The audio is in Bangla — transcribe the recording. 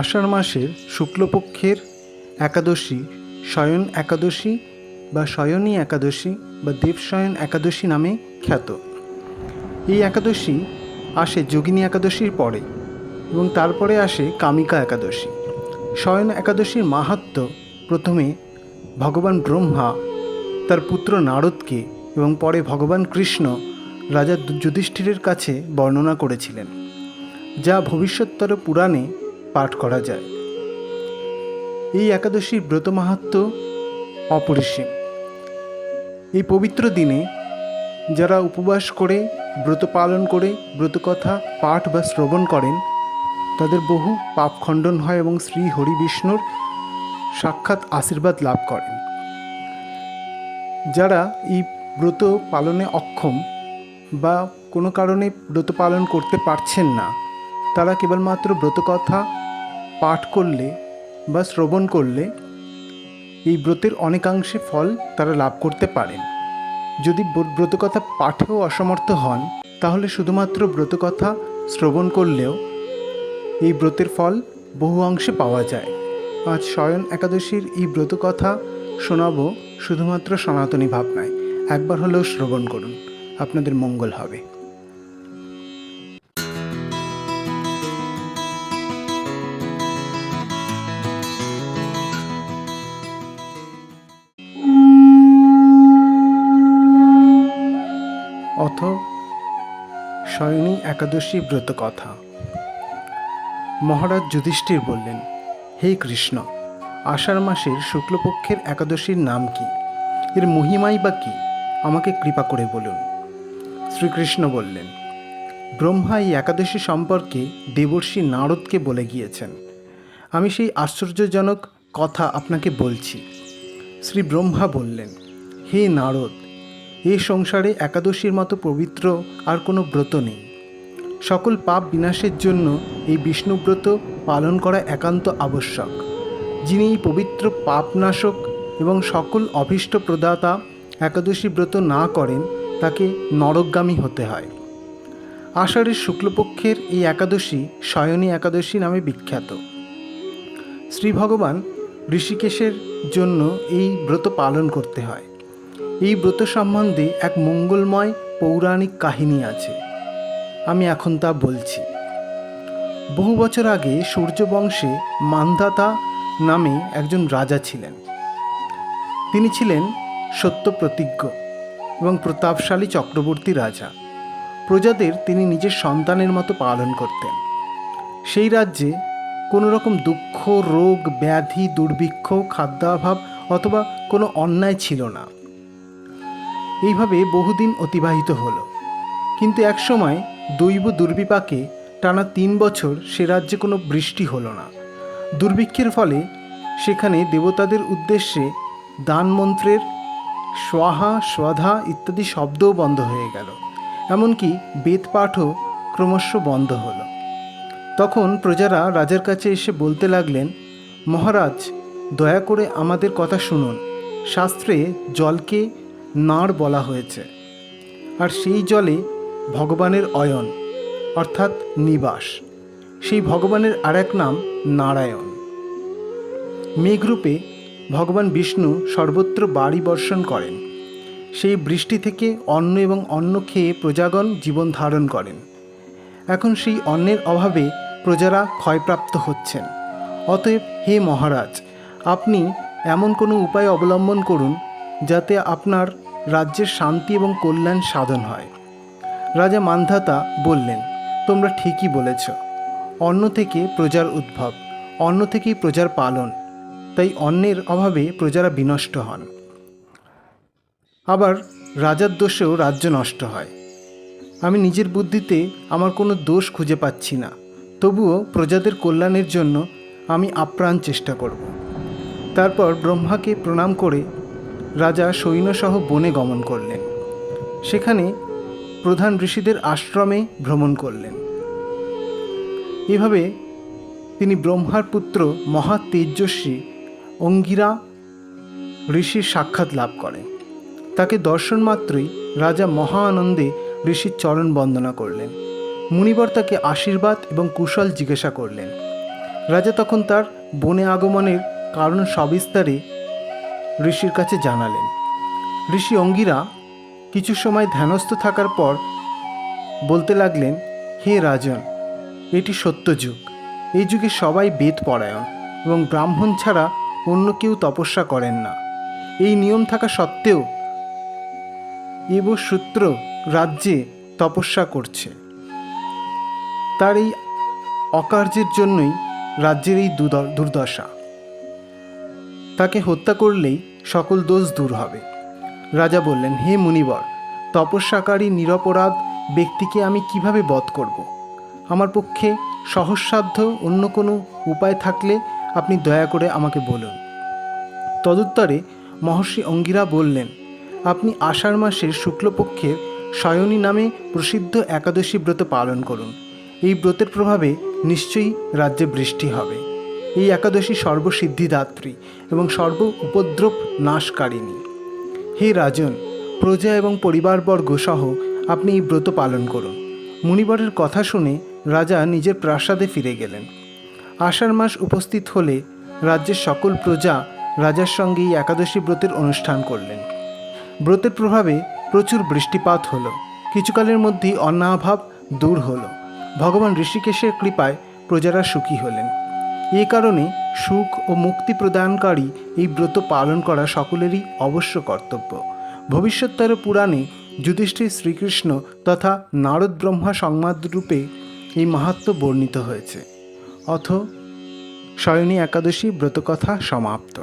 আষাঢ় মাসের শুক্লপক্ষের একাদশী, শয়ন একাদশী বা শয়নী একাদশী বা দেবশয়ন একাদশী নামে খ্যাত। এই একাদশী আসে যোগিনী একাদশীর পরে এবং তারপরে আসে কামিকা একাদশী। শয়ন একাদশীর মাহাত্ম্য প্রথমে ভগবান ব্রহ্মা, তার পুত্র নারদকে এবং পরে ভগবান কৃষ্ণ রাজা যুধিষ্ঠিরের কাছে বর্ণনা করেছিলেন, যা ভবিষ্যত্তর পুরাণে পাঠ করা যায়। এই একাদশীর ব্রত মাহাত্ম্য অপরিসীম। এই পবিত্র দিনে যারা উপবাস করে, ব্রত পালন করে ব্রতকথা পাঠ বা শ্রবণ করেন, তাদের বহু পাপ খণ্ডন হয় এবং শ্রী হরি বিষ্ণুর সাক্ষাৎ আশীর্বাদ লাভ করেন। যারা এই ব্রত পালনে অক্ষম বা কোনো কারণে ব্রত পালন করতে পারছেন না, তারা কেবলমাত্র ব্রতকথা পাঠ করলে বা শ্রবণ করলে এই ব্রতের অনেকাংশে ফল তারা লাভ করতে পারেন। যদি ব্র- ব্রতকথা পাঠেও অসমর্থ হন, তাহলে শুধুমাত্র ব্রতকথা শ্রবণ করলেও এই ব্রতের ফল বহু অংশে পাওয়া যায়। আজ শয়ন একাদশীর এই ব্রতকথা শোনাবো শুধুমাত্র সনাতনী ভাবনায়। একবার হলেও শ্রবণ করুন। আপনাদের মঙ্গল হবে। অথ শয়নী একাদশী ব্রত কথা মহারাজ যুধিষ্ঠির বললেন, হে কৃষ্ণ, আষাঢ় মাসের শুক্লপক্ষের একাদশীর নাম কি? এর মহিমাই বা কি? আমাকে কৃপা করে বলুন। শ্রীকৃষ্ণ বললেন, ব্রহ্মা এই একাদশী সম্পর্কে দেবর্ষি নারদকে বলে গিয়েছেন। আমি সেই আশ্চর্যজনক কথা আপনাকে বলছি। শ্রী ব্রহ্মা বললেন, হে নারদ এ সংসারে একাদশীর মতো পবিত্র আর কোনো ব্রত নেই। সকল পাপ বিনাশের জন্য এই বিষ্ণুব্রত পালন করা একান্ত আবশ্যক। যিনি এই পবিত্র পাপনাশক এবং সকল অভীষ্ট প্রদাতা একাদশী ব্রত না করেন, তাকে নরকগামী হতে হয়। আষাঢ়ের শুক্লপক্ষের এই একাদশী শয়নী একাদশী নামে বিখ্যাত। শ্রী ভগবান ঋষিকেশের জন্য এই ব্রত পালন করতে হয়। এই ব্রত সম্বন্ধে এক মঙ্গলময় পৌরাণিক কাহিনী আছে। আমি এখন তা বলছি। বহু বছর আগে সূর্যবংশে মান্ধাতা নামে একজন রাজা ছিলেন। তিনি ছিলেন সত্য প্রতিজ্ঞ এবং প্রতাপশালী চক্রবর্তী রাজা। প্রজাদের তিনি নিজের সন্তানের মতো পালন করতেন। সেই রাজ্যে কোনো রকম দুঃখ, রোগ, ব্যাধি, দুর্ভিক্ষ, খাদ্যাভাব অথবা কোনো অন্যায় ছিল না। এইভাবে বহুদিন অতিবাহিত হলো। কিন্তু একসময় দৈব দুর্বিপাকে টানা তিন বছর সে রাজ্যে কোনো বৃষ্টি হলো না। দুর্ভিক্ষের ফলে সেখানে দেবতাদের উদ্দেশ্যে দান মন্ত্রের স্বাহা, স্বাধা ইত্যাদি শব্দও বন্ধ হয়ে গেল। এমনকি বেদপাঠও ক্রমশ বন্ধ হলো। তখন প্রজারা রাজার কাছে এসে বলতে লাগলেন, মহারাজ, দয়া করে আমাদের কথা শুনুন। শাস্ত্রে জলকে নাড় বলা হয়েছে। আর সেই জলে ভগবানের অয়ন, অর্থাৎ নিবাস। সেই ভগবানের আর এক নাম নারায়ণ। মেঘরূপে ভগবান বিষ্ণু সর্বত্র বাড়ি বর্ষণ করেন। সেই বৃষ্টি থেকে অন্ন এবং অন্ন খেয়ে প্রজাগণ জীবন ধারণ করেন। এখন সেই অন্নের অভাবে প্রজারা ক্ষয়প্রাপ্ত হচ্ছেন। অতএব হে মহারাজ, আপনি এমন কোনো উপায় অবলম্বন করুন যাতে আপনার রাজ্যের শান্তি এবং কল্যাণ সাধন হয়। রাজা মান্ধাতা বললেন, তোমরা ঠিকই বলেছ। অন্ন থেকে প্রজার উদ্ভব, অন্ন থেকেই প্রজার পালন। তাই অন্নের অভাবে প্রজারা বিনষ্ট হন। আবার রাজার দোষেও রাজ্য নষ্ট হয়। আমি নিজের বুদ্ধিতে আমার কোনো দোষ খুঁজে পাচ্ছি না। তবুও প্রজাদের কল্যাণের জন্য আমি আপ্রাণ চেষ্টা করব। তারপর ব্রহ্মাকে প্রণাম করে রাজা সৈন্যসহ বনে গমন করলেন। সেখানে প্রধান ঋষিদের আশ্রমে ভ্রমণ করলেন। এভাবে তিনি ব্রহ্মার পুত্র মহা তেজস্বী অঙ্গিরা ঋষির সাক্ষাৎ লাভ করেন। তাকে দর্শন মাত্রই রাজা মহা আনন্দে ঋষির চরণ বন্দনা করলেন। মুনিবর তাকে আশীর্বাদ এবং কুশল জিজ্ঞাসা করলেন। রাজা তখন তার বনে আগমনের কারণ সবিস্তারে ঋষির কাছে জানালেন, ঋষি অঙ্গিরা কিছু সময় ধ্যানস্থ থাকার পর বলতে লাগলেন, হে রাজন, এটি সত্য যুগ। এই যুগে সবাই বেদ পরায়ণ এবং ব্রাহ্মণ ছাড়া অন্য কেউ তপস্যা করেন না। এই নিয়ম থাকা সত্ত্বেও এব সূত্র রাজ্যে তপস্যা করছে। তার এই অকার্যের জন্যই রাজ্যের এই দুর্দশা। তাকে হত্যা করলেই সকল দোষ দূর হবে। রাজা বললেন, হে মুনিবর, তপস্যাকারী নিরপরাধ ব্যক্তিকে আমি কীভাবে বধ করব? আমার পক্ষে সহজসাধ্য অন্য কোনো উপায় থাকলে আপনি দয়া করে আমাকে বলুন। তদুত্তরে মহর্ষি অঙ্গিরা বললেন, আপনি আষাঢ় মাসের শুক্লপক্ষের শয়নী নামে প্রসিদ্ধ একাদশী ব্রত পালন করুন। এই ব্রতের প্রভাবে নিশ্চয়ই রাজ্যে বৃষ্টি হবে। এই একাদশী সর্বসিদ্ধিদাত্রী এবং সর্ব উপদ্রব নাশকারিণী। হে রাজন, প্রজা এবং পরিবারবর্গ সহ আপনি এই ব্রত পালন করুন। মুনিবরের কথা শুনে রাজা নিজের প্রাসাদে ফিরে গেলেন। আষাঢ় মাস উপস্থিত হলে রাজ্যের সকল প্রজা রাজার সঙ্গে এই একাদশী ব্রতের অনুষ্ঠান করলেন। ব্রতের প্রভাবে প্রচুর বৃষ্টিপাত হলো। কিছুকালের মধ্যেই অন্নাভাব দূর হলো। ভগবান ঋষিকেশের কৃপায় প্রজারা সুখী হলেন। এই কারণে সুখ ও মুক্তি প্রদানকারী এই ব্রত পালন করা সকলেরই অবশ্য কর্তব্য। ভবিষ্যত্তর পুরাণে যুধিষ্ঠির শ্রীকৃষ্ণ তথা নারদ ব্রহ্মা সংবাদ রূপে এই মাহাত্ম বর্ণিত হয়েছে। অথ, শয়নী একাদশী ব্রতকথা সমাপ্ত।